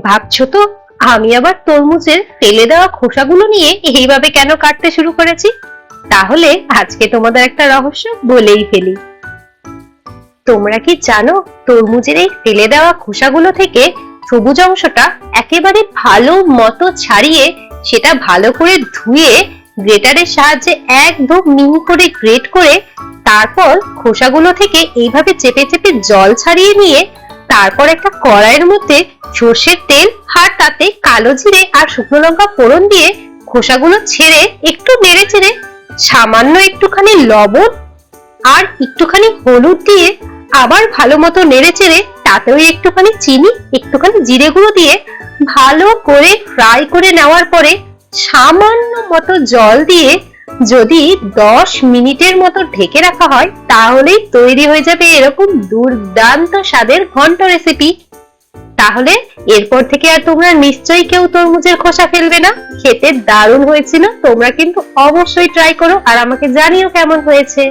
ভাবছ তো? আমি আবার তরমুজের ফেলে দেওয়া খোসাগুলো নিয়ে এইভাবে কেন কাটতে শুরু করেছি? তাহলে আজকে তোমাদের একটা রহস্য বলেই ফেলি। তোমরা কি জানো, তরমুজের এই ফেলে দেওয়া খোসাগুলো থেকে সবুজ অংশটা একেবারে ভালো মতো ছাড়িয়ে সেটা ভালো করে ধুয়ে গ্রেটারের সাহায্যে একদম মিহি করে গ্রেট করে তারপর খোসাগুলো থেকে এইভাবে চেপে চেপে জল ছাড়িয়ে নিয়ে তারপর একটা কড়াইয়ের মধ্যে সর্ষের তেল, আর তাতে কালো জিরে আর শুকনো লঙ্কা ফোড়ন দিয়ে খোসাগুলো ছেড়ে একটু নেড়ে চেড়ে সামান্য একটুখানি লবণ আর একটুখানি হলুদ দিয়ে আবার ভালো মতো নেড়ে চেড়ে তাতেও একটুখানি চিনি, একটুখানি জিরে গুঁড়ো দিয়ে ভালো করে ফ্রাই করে নেওয়ার পরে সামান্য মতো জল দিয়ে যদি দশ মিনিটের মতো ঢেকে রাখা হয়, তাহলেই তৈরি হয়ে যাবে এরকম দুর্দান্ত স্বাদের ঘন্ট রেসিপি তাহলে এরপর থেকে আর তোমরা নিশ্চয়ই কেউ তরমুজের খোসা ফেলবে না। খেতে দারুণ হয়েছিল, তোমরা কিন্তু অবশ্যই ট্রাই করো আর আমাকে জানিও কেমন হয়েছে।